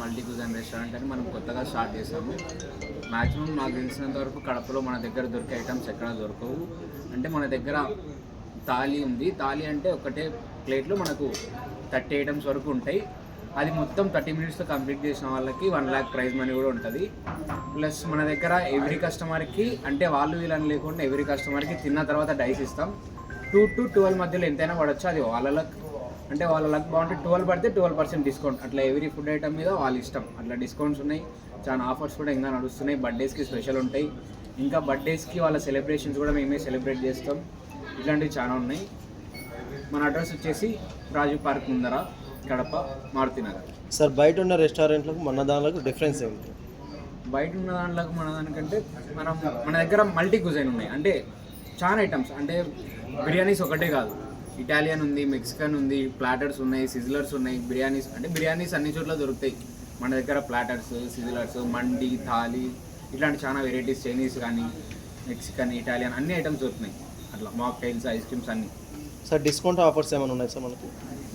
Multi cuisine restaurant అని మనం కొత్తగా స్టార్ట్ చేసాము. మ్యాక్సిమం నాకు తెలిసినంత వరకు కడపలో మన దగ్గర దొరికే ఐటమ్స్ ఎక్కడ దొరకవు. అంటే మన దగ్గర తాలి ఉంది. తాలి అంటే ఒకటే ప్లేట్లో మనకు థర్టీ ఐటమ్స్ వరకు ఉంటాయి. అది మొత్తం థర్టీ మినిట్స్తో కంప్లీట్ చేసిన వాళ్ళకి వన్ ల్యాక్ ప్రైజ్ మనీ కూడా ఉంటుంది. ప్లస్ మన దగ్గర ఎవ్రీ కస్టమర్కి అంటే వాళ్ళు వీళ్ళని లేకుండా ఎవ్రీ కస్టమర్కి తిన్న తర్వాత డైస్ ఇస్తాం. టూ టు ట్వెల్వ్ మధ్యలో ఎంతైనా పడవచ్చు అది వాళ్ళ అంటే వాళ్ళ లక్ బాగుంటే ట్వెల్వ్ పడితే ట్వెల్వ్ పర్సెంట్ డిస్కౌంట్ అట్లా ఎవ్రీ ఫుడ్ ఐటమ్ మీద వాళ్ళ ఇష్టం. అట్లా డిస్కౌంట్స్ ఉన్నాయి. చాలా ఆఫర్స్ కూడా ఇంకా నడుస్తున్నాయి. బర్త్డేస్కి స్పెషల్ ఉంటాయి. ఇంకా బర్త్డేస్కి వాళ్ళ సెలబ్రేషన్స్ కూడా మేమే సెలబ్రేట్ చేస్తాం. ఇట్లాంటివి చాలా ఉన్నాయి. మన అడ్రస్ వచ్చేసి రాజు పార్క్ ముందర కడప మారుతినగర్. సార్ బయట ఉన్న రెస్టారెంట్లకు మన దానిలకు డిఫరెన్స్ ఏంటి బయట ఉన్న దాంట్లోకి మన దానికంటే మనం మన దగ్గర మల్టీ కుజైన్ ఉన్నాయి. అంటే చాలా ఐటమ్స్ అంటే బిర్యానీస్ ఒకటే కాదు. ఇటాలియన్ ఉంది మెక్సికన్ ఉంది ప్లాటర్స్ ఉన్నాయి సిజిలర్స్ ఉన్నాయి బిర్యానీస్ అంటే బిర్యానీస్ అన్ని చోట్ల దొరుకుతాయి. మన దగ్గర ప్లాటర్స్ సిజిలర్స్ మండి థాలీ ఇట్లాంటి చాలా వెరైటీస్ చైనీస్ కానీ మెక్సికన్ ఇటాలియన్ అన్ని ఐటమ్స్ దొరుకుతున్నాయి. అట్లా మాక్టైల్స్ ఐస్ క్రీమ్స్ అన్నీ. సార్ డిస్కౌంట్ ఆఫర్స్ ఏమైనా ఉన్నాయి సార్ మనకి?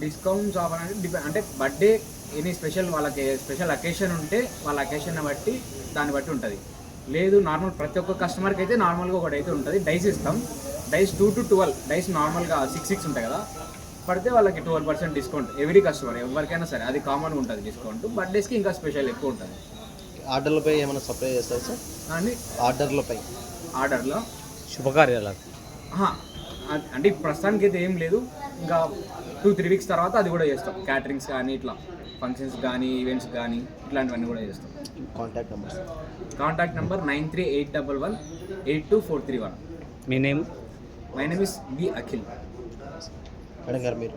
డిస్కౌంట్స్ ఆఫర్ అంటే డిపెండ్ అంటే బర్త్డే ఎనీ స్పెషల్ వాళ్ళకి స్పెషల్ అకేషన్ ఉంటే వాళ్ళ అకేషన్ బట్టి దాన్ని బట్టి ఉంటుంది. లేదు నార్మల్ ప్రతి ఒక్క కస్టమర్కి అయితే నార్మల్గా ఒకటి అయితే ఉంటుంది. డైస్ ఇస్తాం. Dice two to twelve dice నార్మల్గా సిక్స్ సిక్స్ ఉంటాయి కదా పడితే వాళ్ళకి twelve percent discount. Every customer ఎవరికైనా సరే అది కామన్గా ఉంటుంది డిస్కౌంట్ బర్త్డేస్కి ఇంకా స్పెషల్ ఎక్కువ ఉంటుంది. ఆర్డర్లపై ఏమైనా సప్లై చేస్తారు సార్? కానీ ఆర్డర్లపై ఆర్డర్లో. శుభకార్యాలకు. అ- అంటే ప్రస్తుతానికి అయితే ఏం లేదు. ఇంకా టూ త్రీ వీక్స్ తర్వాత అది కూడా చేస్తాం. క్యాటరింగ్స్ కానీ ఇట్లా ఫంక్షన్స్ కానీ ఈవెంట్స్ కానీ ఇట్లాంటివన్నీ కూడా చేస్తాం. Contact number contact number nine three eight double one eight two four three one మీ name? My name is B Akhil madam గారు మీరు